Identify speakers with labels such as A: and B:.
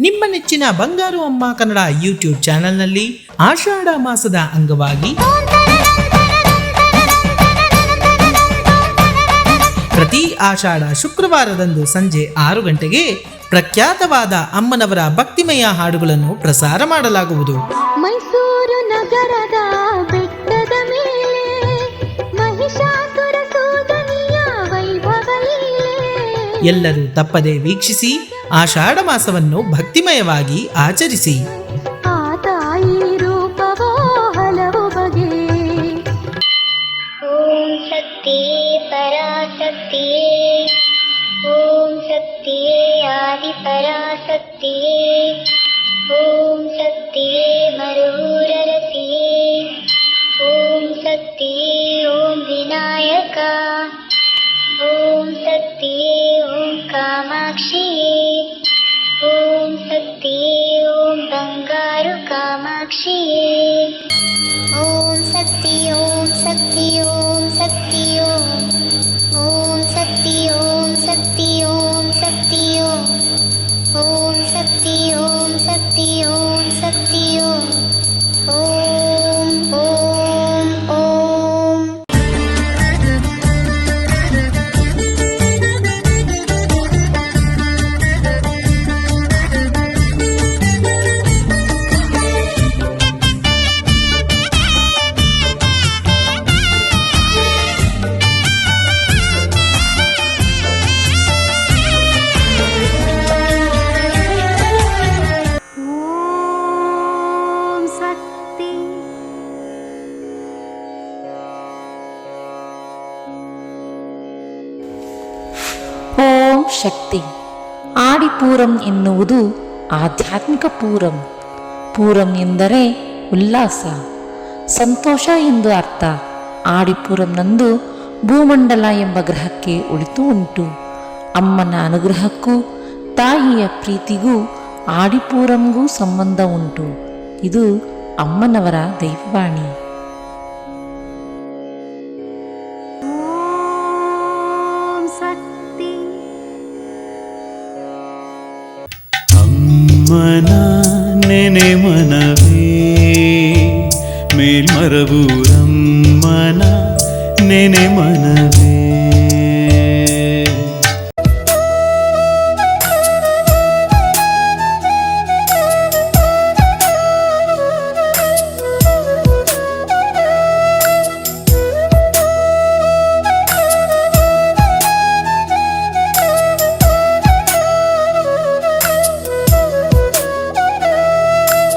A: ನಿಮ್ಮ ನೆಚ್ಚಿನ ಬಂಗಾರು ಅಮ್ಮ ಕನ್ನಡ ಯೂಟ್ಯೂಬ್ ಚಾನೆಲ್ನಲ್ಲಿ ಆಷಾಢ ಮಾಸದ ಅಂಗವಾಗಿ ಪ್ರತಿ ಆಷಾಢ ಶುಕ್ರವಾರದಂದು ಸಂಜೆ ಆರು ಗಂಟೆಗೆ ಪ್ರಖ್ಯಾತವಾದ ಅಮ್ಮನವರ ಭಕ್ತಿಮಯ ಹಾಡುಗಳನ್ನು ಪ್ರಸಾರ ಮಾಡಲಾಗುವುದು.
B: ಮೈಸೂರು ನಗರದ
A: ಎಲ್ಲರೂ ತಪ್ಪದೆ ವೀಕ್ಷಿಸಿ ಆಷಾಢ ಮಾಸವನ್ನು ಭಕ್ತಿಮಯವಾಗಿ ಆಚರಿಸಿ.
B: ಆ ತಾಯಿ
C: ಓಂ ಶಕ್ತಿಯೇ ಬಂಗಾರು ಕಾಮಾಕ್ಷಿಯೇ ಓಂ ಶಕ್ತಿ ಓಂ ಶಕ್ತಿ ಓಂ ಶಕ್ತಿ
D: ಆಡಿಪೂರಂ ಎನ್ನುವುದು ಆಧ್ಯಾತ್ಮಿಕ ಪೂರಂ. ಪೂರಂ ಎಂದರೆ ಉಲ್ಲಾಸ, ಸಂತೋಷ ಎಂದು ಅರ್ಥ. ಆಡಿಪುರಂನಂದು ಭೂಮಂಡಲ ಎಂಬ ಗ್ರಹಕ್ಕೆ ಉಳಿತು ಉಂಟು. ಅಮ್ಮನ ಅನುಗ್ರಹಕ್ಕೂ ತಾಯಿಯ ಪ್ರೀತಿಗೂ ಆಡಿಪೂರಂಗೂ ಸಂಬಂಧ ಉಂಟು. ಇದು ಅಮ್ಮನವರ ದೈವವಾಣಿ
B: ಓಂ ಶಕ್ತಿ
E: ಅಮ್ಮನ ನೆನೆ ಮನವೇ ಮೇಲ್ಮರಬೂರಮ್ಮನ ನೆನೆ ಮನವೇ